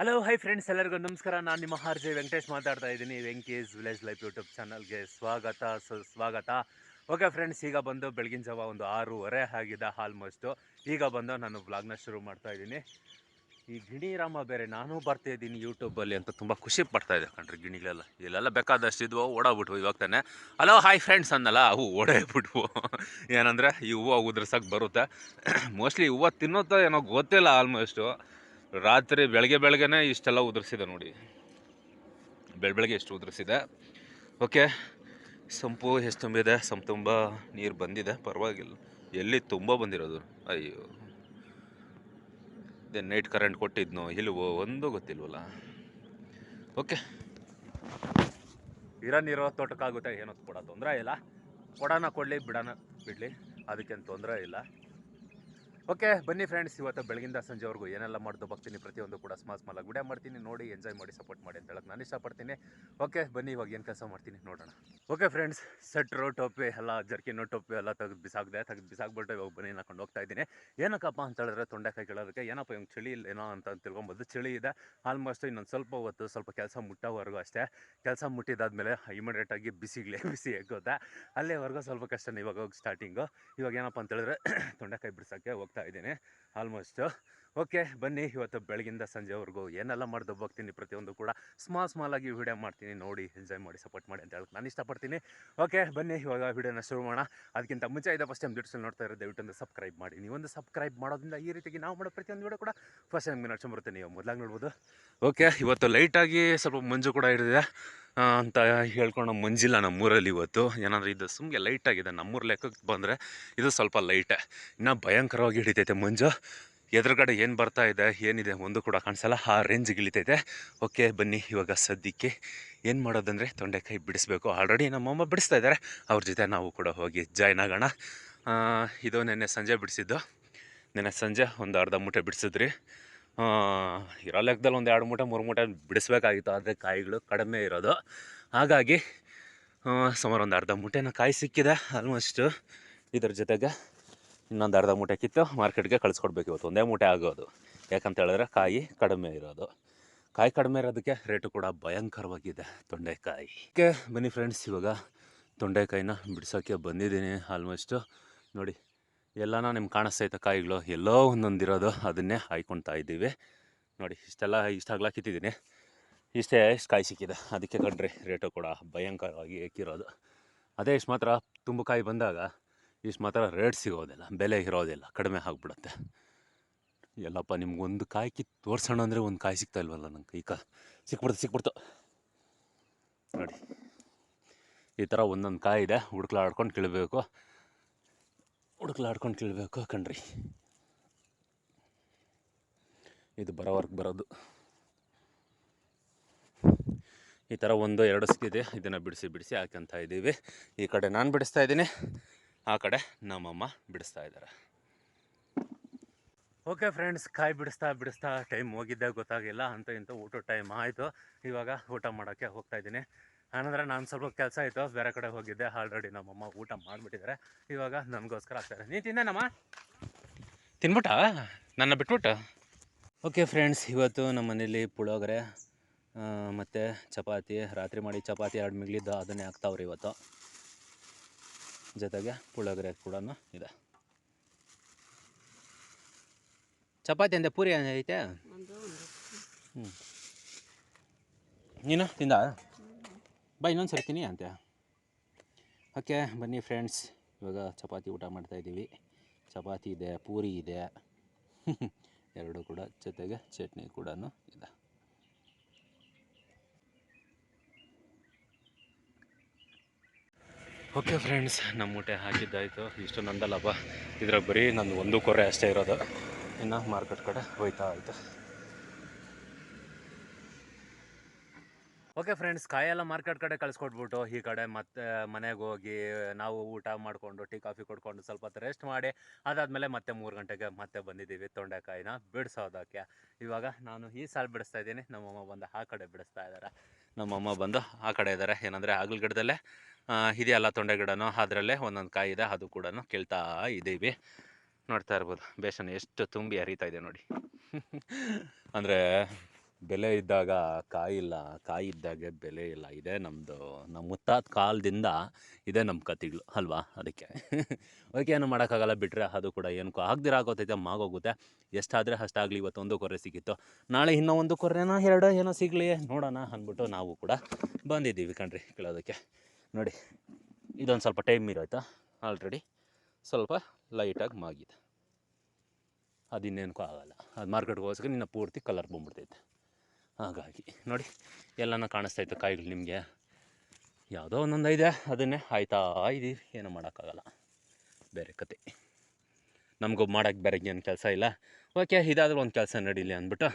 Hello hi friends ಎಲ್ಲರಿಗೂ ನಮಸ್ಕಾರ. ನಾನು ನಿಮ್ಮ ಆರ್ ಜೆ ವೆಂಕಟೇಶ್ ಮಾತಾಡ್ತಾ ಇದ್ದೀನಿ. ವೆಂಕೇಶ್ ವಿಲೇಜ್ ಲೈಫ್ ಯೂಟ್ಯೂಬ್ ಚಾನಲ್ಗೆ ಸ್ವಾಗತ ಸುಸ್ವಾಗತ ಓಕೆ ಫ್ರೆಂಡ್ಸ್ ಈಗ ಬಂದು ಬೆಳಗಿನ ಜಾವ ಒಂದು ಆರೂವರೆ ಆಗಿದೆ ಆಲ್ಮೋಸ್ಟು ಈಗ ಬಂದು ನಾನು ವ್ಲಾಗ್ನ ಶುರು ಮಾಡ್ತಾ ಇದ್ದೀನಿ. ಈ ಗಿಣಿರಾಮ ಬೇರೆ ನಾನು ಬರ್ತಾ ಇದ್ದೀನಿ ಯೂಟ್ಯೂಬಲ್ಲಿ ಅಂತ ತುಂಬ ಖುಷಿ ಪಡ್ತಾ ಇದೆ ಕಣ್ರಿ ಗಿಣಿಗಳೆಲ್ಲ. ಇಲ್ಲೆಲ್ಲ ಬೇಕಾದಷ್ಟು ಇದ್ವು ಓಡಾಬಿಟ್ವು ಇವಾಗ ತಾನೆ. ಹಲೋ ಹಾಯ್ ಫ್ರೆಂಡ್ಸ್ ಅನ್ನಲ್ಲ, ಅವು ಓಡೇಬಿಟ್ವು ಏನಂದರೆ ಈ ಹೂವು ಉದ್ರಸಕ್ಕೆ ಬರುತ್ತೆ. ಮೋಸ್ಟ್ಲಿ ಹೂವು ತಿನ್ನೋದು ಏನೋ ಗೊತ್ತಿಲ್ಲ ಆಲ್ಮೋಸ್ಟು ರಾತ್ರಿ ಬೆಳಗ್ಗೆ ಬೆಳಗ್ಗೆನೆ ಇಷ್ಟೆಲ್ಲ ಉದುರಿಸಿದೆ ನೋಡಿ. ಬೆಳ, ಬೆಳಗ್ಗೆ ಎಷ್ಟು ಉದುರಿಸಿದೆ. ಓಕೆ, ಸಂಪು ಎಷ್ಟು ತುಂಬಿದೆ? ಸಂಪು ತುಂಬ ನೀರು ಬಂದಿದೆ. ಪರವಾಗಿಲ್ಲ. ಎಲ್ಲಿ ತುಂಬ ಬಂದಿರೋದು? ಅಯ್ಯೋ. ಇದೇ ನೈಟ್ ಕರೆಂಟ್ ಕೊಟ್ಟಿದ್ನೋ, ಇಲ್ವೋ, ಒಂದು ಗೊತ್ತಿಲ್ವಲ್ಲ. ಓಕೆ. ಇರೋ ನೀರು ತೋಟಕ್ಕಾಗುತ್ತೆ ಏನೋ ಕೊಡ ತೊಂದರೆ ಇಲ್ಲ. ಕೊಡೋಣ ಕೊಡಲಿ ಬಿಡೋಣ ಬಿಡಲಿ. ಅದಕ್ಕೇನು ತೊಂದರೆ ಇಲ್ಲ. ಓಕೆ, ಬನ್ನಿ ಫ್ರೆಂಡ್ಸ್ ಇವತ್ತು ಬೆಳಗಿಂದ ಸಂಜೆವರೆಗೂ ಏನೆಲ್ಲ ಮಾಡ್ದು ಬರ್ತೀನಿ ಪ್ರತಿಯೊಂದು ಕೂಡ ಸ್ಮಾಲ್ ಸ್ಮಾಲ್ ಆಗಿ ವಿಡಿಯೋ ಮಾಡ್ತೀನಿ, ನೋಡಿ ಎಂಜಾಯ್ ಮಾಡಿ ಸಪೋರ್ಟ್ ಮಾಡಿ ಅಂತ ಹೇಳಕ್ಕೆ ನಾನು ಇಷ್ಟಪಡ್ತೀನಿ. ಓಕೆ, ಬನ್ನಿ, ಇವಾಗ ಏನು ಕೆಲಸ ಮಾಡ್ತೀನಿ ನೋಡೋಣ. ಓಕೆ ಫ್ರೆಂಡ್ಸ್ ಸೆಟ್ರು ಟೋಪಿ ಎಲ್ಲ ಜರ್ಕಿನೋ ಟೋಪಿ ಎಲ್ಲ ತೆಗೆದು ಬಿಸಾಕಿದೆ, ತೆಗೆದು ಬಿಸಾಕ್ಬಿಟ್ಟು ಇವಾಗ ಬನ್ನಿ ಹಾಕೊಂಡು ಹೋಗ್ತಾ ಇದ್ದೀನಿ. ಏನಕ್ಕಪ್ಪ ಅಂತ ಹೇಳಿದ್ರೆ ತೊಂಡೆಕಾಯಿ ಕೇಳೋದಕ್ಕೆ ಏನಪ್ಪ ಇವಾಗ ಚಳಿ ಇಲ್ಲ, ಏನೋ ಅಂತ ತಿಳ್ಕೊಂಬೋದು ಚಳಿ ಇದೆ. ಆಲ್ಮೋಸ್ಟ್ ಇನ್ನೊಂದು ಸ್ವಲ್ಪ ಹೊತ್ತು ಸ್ವಲ್ಪ ಕೆಲಸ ಮುಟ್ಟೋವರೆಗೂ ಅಷ್ಟೇ. ಕೆಲಸ ಮುಟ್ಟಿದಾದ್ಮೇಲೆ ಇಮಿಡಿಯೇಟಾಗಿ ಬಿಸಿಗ್ಲೆ, ಬಿಸಿ ಎಗ್ಗೋದೆ. ಅಲ್ಲೇವರೆಗೂ ಸ್ವಲ್ಪ ಕಷ್ಟನೇ ಇವಾಗ ಹೋಗಿ ಸ್ಟಾರ್ಟಿಂಗು ಇವಾಗ ಏನಪ್ಪ ಅಂತ ಹೇಳಿದ್ರೆ ತೊಂಡೆಕಾಯಿ ಬಿಡ್ಸೋಕ್ಕೆ ಹೋಗ್ತಾ ಇದ್ದೀನಿ. ಆಲ್ಮೋಸ್ಟು ಓಕೆ ಬನ್ನಿ ಇವತ್ತು ಬೆಳಗಿಂದ ಸಂಜೆವರೆಗೂ ಏನೆಲ್ಲ ಮಾಡ್ದು ಹೋಗ್ತೀನಿ ಪ್ರತಿಯೊಂದು ಕೂಡ ಸ್ಮಾಲ್ ಸ್ಮಾಲ್ ಆಗಿ ವಿಡಿಯೋ ಮಾಡ್ತೀನಿ. ನೋಡಿ ಎಂಜಾಯ್ ಮಾಡಿ ಸಪೋರ್ಟ್ ಮಾಡಿ ಅಂತ ಹೇಳಕ್ಕೆ ನಾನು ಇಷ್ಟಪಡ್ತೀನಿ. ಓಕೆ ಬನ್ನಿ ಇವಾಗ ವಿಡಿಯೋನ ಶುರು ಮಾಡೋಣ. ಅದಕ್ಕಿಂತ ಮುಂಚೆ ಇದೆ ಫಸ್ಟ್ ಟೈಮ್ ಡಿಟ್ಸಲ್ಲಿ ನೋಡ್ತಾ ಇರೋದು ದಯವಿಟ್ಟು ಒಂದು ಸಬ್ಸ್ಕ್ರೈಬ್ ಮಾಡಿ. ನೀವೊಂದು ಸಬ್ಸ್ಕ್ರೈಬ್ ಮಾಡೋದ್ರಿಂದ ಈ ರೀತಿಗೆ ನಾವು ಮಾಡೋ ಪ್ರತಿಯೊಂದು ವಿಡಿಯೋ ಕೂಡ ಫಸ್ಟ್ ಟೈಮ್ ಬರುತ್ತೆ ನೀವು ಮೊದಲಾಗಿ ನೋಡ್ಬೋದು. ಓಕೆ ಇವತ್ತು ಲೈಟಾಗಿ ಸ್ವಲ್ಪ ಮಂಜು ಕೂಡ ಆ, ಅಂತ ಹೇಳ್ಕೊಂಡು ಮಂಜಿಲ್ಲ ನಮ್ಮೂರಲ್ಲಿ ಇವತ್ತು. ಏನಂದ್ರೆ ಇದು ಸುಮ್ಮನೆ ಆಗಿದೆ, ನಮ್ಮೂರ ಲೆಕ್ಕಕ್ಕೆ ಬಂದರೆ ಇದು ಸ್ವಲ್ಪ ಲೈಟೇ ಇನ್ನೂ ಭಯಂಕರವಾಗಿ ಹಿಡಿತೈತೆ ಮಂಜು. ಎದುರುಗಡೆ ಏನು ಬರ್ತಾ ಇದೆ, ಏನಿದೆ ಒಂದು ಕೂಡ ಕಾಣಿಸಲ್ಲ. ಆ ರೇಂಜಿಗೆ ಇಳಿತೈತೆ ಓಕೆ ಬನ್ನಿ ಇವಾಗ ಸದ್ಯಕ್ಕೆ. ಏನು ಮಾಡೋದಂದರೆ ತೊಂಡೆಕಾಯಿ ಬಿಡಿಸ್ಬೇಕು. ಆಲ್ರೆಡಿ ನಮ್ಮಮ್ಮ ಬಿಡಿಸ್ತಾ ಇದ್ದಾರೆ ಅವ್ರ ಜೊತೆ ನಾವು ಕೂಡ ಹೋಗಿ ಜಾಯ್ನ್ ಆಗೋಣ. ಇದು ನೆನ್ನೆ ಸಂಜೆ ಬಿಡಿಸಿದ್ದು. ನೆನ್ನೆ ಸಂಜೆ ಒಂದು ಅರ್ಧ ಮೂಟೆ ಬಿಡಿಸಿದ್ರಿ. ಇರೋ ಲೆಕ್ಕದಲ್ಲಿ ಒಂದು ಎರಡು ಮೂಟೆ, ಮೂರು ಮೂಟೆ ಬಿಡಿಸ್ಬೇಕಾಗಿತ್ತು, ಆದರೆ ಕಾಯಿಗಳು ಕಡಿಮೆ ಇರೋದು. ಹಾಗಾಗಿ ಸುಮಾರು ಒಂದು ಅರ್ಧ ಮೂಟೆನ ಕಾಯಿ ಸಿಕ್ಕಿದೆ ಆಲ್ಮೋಸ್ಟು ಇದ್ರ ಜೊತೆಗೆ ಇನ್ನೊಂದು ಅರ್ಧ ಮೂಟೆ ಕಿತ್ತು ಮಾರ್ಕೆಟ್ಗೆ ಕಳಿಸ್ಕೊಡ್ಬೇಕು ಇವತ್ತು. ಒಂದೇ ಮೂಟೆ ಆಗೋದು. ಯಾಕಂತ ಹೇಳಿದ್ರೆ ಕಾಯಿ ಕಡಿಮೆ ಇರೋದು. ಕಾಯಿ ಕಡಿಮೆ ಇರೋದಕ್ಕೆ ರೇಟು ಕೂಡ ಭಯಂಕರವಾಗಿದೆ ತೊಂಡೆಕಾಯಿ. ಬನ್ನಿ ಫ್ರೆಂಡ್ಸ್ ಇವಾಗ ತೊಂಡೆಕಾಯಿನ ಬಿಡಿಸೋಕ್ಕೆ ಬಂದಿದ್ದೀನಿ ಆಲ್ಮೋಸ್ಟು ನೋಡಿ ಎಲ್ಲನ ನಿಮ್ಗೆ ಕಾಣಿಸ್ತೈತೆ ಕಾಯಿಗಳು ಎಲ್ಲೋ ಒಂದೊಂದು ಇರೋದು ಅದನ್ನೇ ಹಾಯ್ಕೊಳ್ತಾ ಇದ್ದೀವಿ. ನೋಡಿ, ಇಷ್ಟೆಲ್ಲ ಇಷ್ಟ ಕಿತ್ತಿದ್ದೀನಿ ಇಷ್ಟೇ ಇಷ್ಟು ಕಾಯಿ ಸಿಕ್ಕಿದೆ. ಅದಕ್ಕೆ ಕಣ್ರಿ, ರೇಟು ಕೂಡ ಭಯಂಕರವಾಗಿ ಏಕಿರೋದು. ಅದೇ ಇಷ್ಟು ಮಾತ್ರ ತುಂಬು ಕಾಯಿ ಬಂದಾಗ ಇಷ್ಟು ಮಾತ್ರ ರೇಟ್ ಸಿಗೋದಿಲ್ಲ, ಬೆಲೆ ಇರೋದಿಲ್ಲ, ಕಡಿಮೆ ಆಗಿಬಿಡುತ್ತೆ. ಎಲ್ಲಪ್ಪ, ನಿಮ್ಗೊಂದು ಕಾಯಿ ಕಿತ್ತು ತೋರ್ಸೋಣ ಅಂದರೆ ಒಂದು ಕಾಯಿ ಸಿಗ್ತಾ ಇಲ್ವಲ್ಲ ನಂಗೆ? ಈಗ ಸಿಕ್ಬಿಡ್ತು ಸಿಕ್ಬಿಡ್ತು. ನೋಡಿ, ಈ ಥರ ಒಂದೊಂದು ಕಾಯಿ ಇದೆ, ಹುಡುಕ್ಲಾಡ್ಕೊಂಡು ಕೀಳಬೇಕು. ಹುಡುಕ್ಲಾಡ್ಕೊಂಡು ಕೇಳಬೇಕು ಕಣ್ರಿ. ಇದು ಬರೋವರ್ಗೆ ಬರೋದು. ಈ ಥರ ಒಂದು ಎರಡು ಸಿಕ್ಕಿದೆ. ಇದನ್ನು ಬಿಡಿಸಿ ಬಿಡಿಸಿ ಹಾಕ್ಯಂತ ಇದ್ದೀವಿ. ಈ ಕಡೆ ನಾನು ಬಿಡಿಸ್ತಾ ಇದ್ದೀನಿ. ಆ ಕಡೆ ನಮ್ಮಮ್ಮ ಬಿಡಿಸ್ತಾ ಇದ್ದಾರೆ. ಓಕೆ ಫ್ರೆಂಡ್ಸ್ ಕಾಯಿ ಬಿಡಿಸ್ತಾ ಬಿಡಿಸ್ತಾ ಟೈಮ್ ಹೋಗಿದ್ದೆ ಗೊತ್ತಾಗಿಲ್ಲ ಅಂತ ಇಂಥ ಊಟದ ಟೈಮ್ ಆಯಿತು. ಇವಾಗ ಊಟ ಮಾಡೋಕ್ಕೆ ಹೋಗ್ತಾ ಇದ್ದೀನಿ. ಏನಂದರೆ ನಾನು ಸ್ವಲ್ಪ ಕೆಲಸ ಆಯಿತು ಬೇರೆ ಕಡೆ ಹೋಗಿದ್ದೆ ಆಲ್ರೆಡಿ ನಮ್ಮಮ್ಮ ಊಟ ಮಾಡಿಬಿಟ್ಟಿದ್ದಾರೆ ಇವಾಗ ನನಗೋಸ್ಕರ ಆಗ್ತಾರೆ ನೀನು ತಿನ್ನಮ್ಮ ತಿನ್ಬಿಟ್ಟ? ನನ್ನ ಬಿಟ್ಬಿಟ್ಟು? ಓಕೆ ಫ್ರೆಂಡ್ಸ್ ಇವತ್ತು ನಮ್ಮ ಮನೇಲಿ ಪುಳೋಗರೆ ಮತ್ತು ಚಪಾತಿ ರಾತ್ರಿ ಮಾಡಿ ಚಪಾತಿ ಎರಡು ಮಿಗ್ಲಿದ್ದು ಅದನ್ನೇ ಹಾಕ್ತಾವ್ರಿ ಇವತ್ತು. ಜೊತೆಗೆ ಪುಳೋಗರೆ ಕೂಡ ಇದೆ. ಚಪಾತಿ ಅಂದೆ ಪೂರಿ ಐತೆ ಹ್ಞೂ ನೀನು ತಿಂದ? ಬಾ, ಇನ್ನೊಂದು ಸರ್ತೀನಿ ಅಂತೆ ಓಕೆ ಬನ್ನಿ ಫ್ರೆಂಡ್ಸ್ ಇವಾಗ ಚಪಾತಿ ಊಟ ಮಾಡ್ತಾಯಿದ್ದೀವಿ ಚಪಾತಿ ಇದೆ, ಪೂರಿ ಇದೆ. ಎರಡು ಕೂಡ, ಜೊತೆಗೆ ಚಟ್ನಿ ಕೂಡ ಇದೆ. ಓಕೆ ಫ್ರೆಂಡ್ಸ್ ನಮ್ಮ ಊಟ ಹಾಕಿದ್ದಾಯಿತು ಇಷ್ಟು ನಂದಲ್ಲಪ್ಪ ಇದ್ರಾಗ ಬರೀ ನಂದು ಒಂದು ಕೊರೆ ಅಷ್ಟೇ ಇರೋದು. ಇನ್ನು ಮಾರ್ಕೆಟ್ ಕಡೆ ಹೋಯ್ತಾ ಆಯಿತು ಓಕೆ ಫ್ರೆಂಡ್ಸ್ ಕಾಯೆಲ್ಲ ಮಾರ್ಕೆಟ್ ಕಡೆ ಕಳಿಸ್ಕೊಟ್ಬಿಟ್ಟು ಈ ಕಡೆ ಮತ್ತೆ ಮನೆಗೆ ಹೋಗಿ ನಾವು ಊಟ ಮಾಡಿಕೊಂಡು, ಟೀ, ಕಾಫಿ ಕೊಡ್ಕೊಂಡು ಸ್ವಲ್ಪ ಹೊತ್ತು ರೆಸ್ಟ್ ಮಾಡಿ, ಅದಾದಮೇಲೆ ಮತ್ತೆ ಮೂರು ಗಂಟೆಗೆ ಮತ್ತೆ ಬಂದಿದ್ದೀವಿ ತೊಂಡೆಕಾಯಿನ ಬಿಡಿಸೋದಕ್ಕೆ. ಇವಾಗ ನಾನು ಈ ಸಾಲು ಬಿಡಿಸ್ತಾ ಇದ್ದೀನಿ, ನಮ್ಮಮ್ಮ ಬಂದು ಆ ಕಡೆ ಬಿಡಿಸ್ತಾ ಇದ್ದಾರೆ ನಮ್ಮಮ್ಮ ಬಂದು ಆ ಕಡೆ ಇದ್ದಾರೆ ಏನಂದರೆ ಆಗಲ್ ಗಿಡದಲ್ಲೇ ಇದೆಯಲ್ಲ ತೊಂಡೆ ಗಿಡನೂ, ಅದರಲ್ಲೇ ಒಂದೊಂದು ಕಾಯಿ ಇದೆ, ಅದು ಕೂಡ ಕೇಳ್ತಾ ಇದ್ದೀವಿ. ನೋಡ್ತಾ ಇರ್ಬೋದು, ಬೇಷನ್ ಎಷ್ಟು ತುಂಬಿ ಹರಿತಾ ಇದೆ ನೋಡಿ. ಅಂದರೆ ಬೆಲೆ ಇದ್ದಾಗ ಕಾಯಿ ಇಲ್ಲ, ಕಾಯಿ ಇದ್ದಾಗೆ ಬೆಲೆ ಇಲ್ಲ. ಇದೇ ನಮ್ಮದು ನಮ್ಮ ಮುತ್ತಾದ ಕಾಲದಿಂದ ಇದೇ ನಮ್ಮ ಕತೆಗಳು ಅಲ್ವಾ? ಅದಕ್ಕೆ. ಓಕೆ ಏನು ಮಾಡೋಕ್ಕಾಗಲ್ಲ ಬಿಟ್ಟರೆ ಅದು ಕೂಡ ಏನಕ್ಕೂ ಆಗದಿರ ಆಗೋತೈತೆ, ಮಾಗೋಗುತ್ತೆ. ಎಷ್ಟಾದರೆ ಅಷ್ಟಾಗಲಿ ಇವತ್ತು ಒಂದು ಕೊರೆ ಸಿಕ್ಕಿತ್ತು. ನಾಳೆ ಇನ್ನೂ ಒಂದು ಕೊರೆನೋ, ಎರಡು ಏನೋ ಸಿಗಲಿ ನೋಡೋಣ ಅಂದ್ಬಿಟ್ಟು ನಾವು ಕೂಡ ಬಂದಿದ್ದೀವಿ ಕಣ್ರಿ ಕೇಳೋದಕ್ಕೆ. ನೋಡಿ, ಇದೊಂದು ಸ್ವಲ್ಪ ಟೈಮ್ ಇರೋಯ್ತಾ? ಆಲ್ರೆಡಿ ಸ್ವಲ್ಪ ಲೈಟಾಗಿ ಮಾಗಿದೆ. ಅದು ಇನ್ನೇನಕ್ಕೂ ಆಗಲ್ಲ. ಅದು ಮಾರ್ಕೆಟ್ಗೆ ಹೋಗೋಸ್ಕರ ನಿನ್ನ ಪೂರ್ತಿ ಕಲರ್ ಬಂದ್ಬಿಡ್ತೈತೆ. ಹಾಗಾಗಿ ನೋಡಿ, ಎಲ್ಲನೂ ಕಾಣಿಸ್ತಾ ಇತ್ತು ಕಾಯಿಗಳು ನಿಮಗೆ. ಯಾವುದೋ ಒಂದೊಂದು ಇದೆ ಅದನ್ನೇ ಆಯ್ತಾ ಇದ್ದೀವಿ ಏನು ಮಾಡೋಕ್ಕಾಗಲ್ಲ. ಬೇರೆ ಕತೆ. ನಮಗೂ ಮಾಡೋಕ್ಕೆ ಬೇರೆ ಏನು ಕೆಲಸ ಇಲ್ಲ. ಓಕೆ, ಇದಾದರೂ ಒಂದು ಕೆಲಸ ನಡೀಲಿ ಅಂದ್ಬಿಟ್ಟು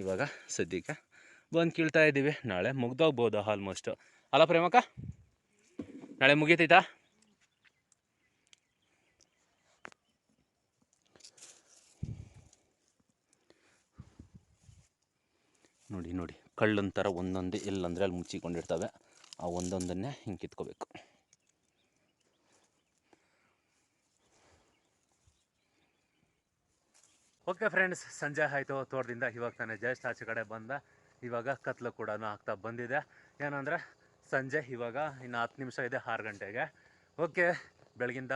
ಇವಾಗ ಸದ್ಯಕ್ಕೆ ಬಂದು ಕೀಳ್ತಾ ಇದ್ದೀವಿ ನಾಳೆ ಮುಗ್ದೋಗ್ಬೋದು ಆಲ್ಮೋಸ್ಟು ಅಲ್ಲ ಪ್ರೇಮಕ್ಕ, ನಾಳೆ ಮುಗೀತೈತಾ? ನೋಡಿ ನೋಡಿ. ಕಳ್ಳನ ಥರ ಒಂದೊಂದೇ ಎಲ್ಲಂದ್ರೆ ಅಲ್ಲಿ ಮುಚ್ಚಿಕೊಂಡಿರ್ತವೆ. ಆ ಒಂದೊಂದನ್ನೇ ಹಿಂಗೆ ಕಿತ್ಕೋಬೇಕು. ಓಕೆ ಫ್ರೆಂಡ್ಸ್, ಸಂಜೆ ಆಯಿತು. ತೋಟದಿಂದ ಇವಾಗ ತಾನೇ ಜಸ್ಟ್ ಆಚೆ ಕಡೆ ಬಂದ. ಇವಾಗ ಕತ್ಲು ಕೂಡ ಆಗ್ತಾ ಬಂದಿದೆ. ಏನಂದರೆ, ಸಂಜೆ ಇವಾಗ ಇನ್ನು ಹತ್ತು ನಿಮಿಷ ಇದೆ, ಆರು ಗಂಟೆಗೆ. ಓಕೆ, ಬೆಳಗಿಂದ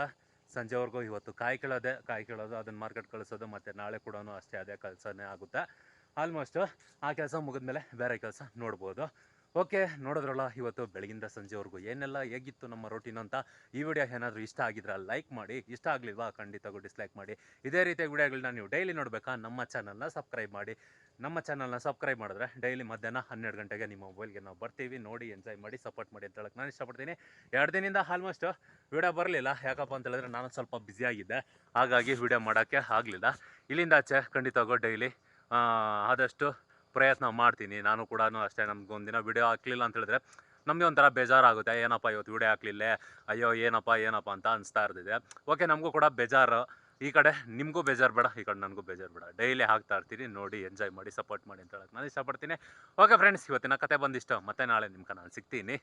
ಸಂಜೆವರೆಗೂ ಇವತ್ತು ಕಾಯಿ ಕೀಳೋದೆ, ಕಾಯಿ ಕೀಳೋದು, ಅದನ್ನು ಮಾರ್ಕೆಟ್ ಕಳಿಸೋದು, ಮತ್ತು ನಾಳೆ ಕೂಡ ಅಷ್ಟೇ ಅದೇ ಕೆಲಸನೇ ಆಗುತ್ತೆ. ಆಲ್ಮೋಸ್ಟು ಆ ಕೆಲಸ ಮುಗಿದ್ಮೇಲೆ ಬೇರೆ ಕೆಲಸ ನೋಡ್ಬೋದು. ಓಕೆ ನೋಡಿದ್ರಲ್ಲ, ಇವತ್ತು ಬೆಳಗಿಂದ ಸಂಜೆವರೆಗೂ ಏನೆಲ್ಲ ಹೇಗಿತ್ತು ನಮ್ಮ ರೊಟೀನ್ ಅಂತ ಈ ವಿಡಿಯೋ ಏನಾದರೂ ಇಷ್ಟ ಆಗಿದ್ರೆ ಲೈಕ್ ಮಾಡಿ, ಇಷ್ಟ ಆಗಲಿಲ್ವಾ ಖಂಡಿತಗೂ ಡಿಸ್ಲೈಕ್ ಮಾಡಿ. ಇದೇ ರೀತಿಯ ವಿಡಿಯೋಗಳನ್ನ ನೀವು ಡೈಲಿ ನೋಡಬೇಕಾ? ನಮ್ಮ ಚಾನಲ್ನ ಸಬ್ಸ್ಕ್ರೈಬ್ ಮಾಡಿ. ನಮ್ಮ ಚಾನಲ್ನ ಸಬ್ಸ್ಕ್ರೈಬ್ ಮಾಡಿದ್ರೆ ಡೈಲಿ ಮಧ್ಯಾಹ್ನ ಹನ್ನೆರಡು ಗಂಟೆಗೆ ನಿಮ್ಮ ಮೊಬೈಲ್ಗೆ ನಾವು ಬರ್ತೀವಿ. ನೋಡಿ ಎಂಜಾಯ್ ಮಾಡಿ ಸಪೋರ್ಟ್ ಮಾಡಿ ಅಂತ ಹೇಳಕ್ಕೆ ನಾನು ಇಷ್ಟಪಡ್ತೀನಿ. ಎರಡು ದಿನದಿಂದ ಆಲ್ಮೋಸ್ಟ್ ವಿಡಿಯೋ ಬರಲಿಲ್ಲ. ಯಾಕಪ್ಪ ಅಂತ ಹೇಳಿದ್ರೆ ನಾನು ಸ್ವಲ್ಪ ಬ್ಯುಸಿಯಾಗಿದ್ದೆ ಹಾಗಾಗಿ ವಿಡಿಯೋ ಮಾಡೋಕ್ಕೆ ಆಗಲಿಲ್ಲ. ಇಲ್ಲಿಂದ ಆಚೆ ಖಂಡಿತವಾಗೋ ಡೈಲಿ ಆದಷ್ಟು ಪ್ರಯತ್ನ ಮಾಡ್ತೀನಿ. ನಾನು ಕೂಡ ಅಷ್ಟೇ, ನಮ್ಗೆ ಒಂದಿನ ವಿಡಿಯೋ ಹಾಕ್ಲಿಲ್ಲ ಅಂತ ಹೇಳಿದ್ರೆ ನಮಗೆ ಒಂಥರ ಬೇಜಾರಾಗುತ್ತೆ. ಏನಪ್ಪ ಇವತ್ತು ವಿಡಿಯೋ ಹಾಕ್ಲಿಲ್ಲ? ಅಯ್ಯೋ, ಏನಪ್ಪ ಏನಪ್ಪ ಅಂತ ಅನಿಸ್ತಾ ಇರ್ತಿದೆ. ಓಕೆ ನಮಗೂ ಕೂಡ ಬೇಜಾರು. ಈ ಕಡೆ ನಿಮಗೂ ಬೇಜಾರು ಬೇಡ, ಈ ಕಡೆ ನನಗೂ ಬೇಜಾರು ಬೇಡ. ಡೈಲಿ ಹಾಕ್ತಾ ಇರ್ತೀನಿ. ನೋಡಿ ಎಂಜಾಯ್ ಮಾಡಿ ಸಪೋರ್ಟ್ ಮಾಡಿ ಅಂತ ಹೇಳಕ್ಕೆ ನಾನು ಇಷ್ಟಪಡ್ತೀನಿ. ಓಕೆ ಫ್ರೆಂಡ್ಸ್ ಇವತ್ತಿನ ಕತೆ ಬಂದಿಷ್ಟು. ಮತ್ತೆ ನಾಳೆ ನಿಮ್ಗೆ ನಾನು ಸಿಗ್ತೀನಿ.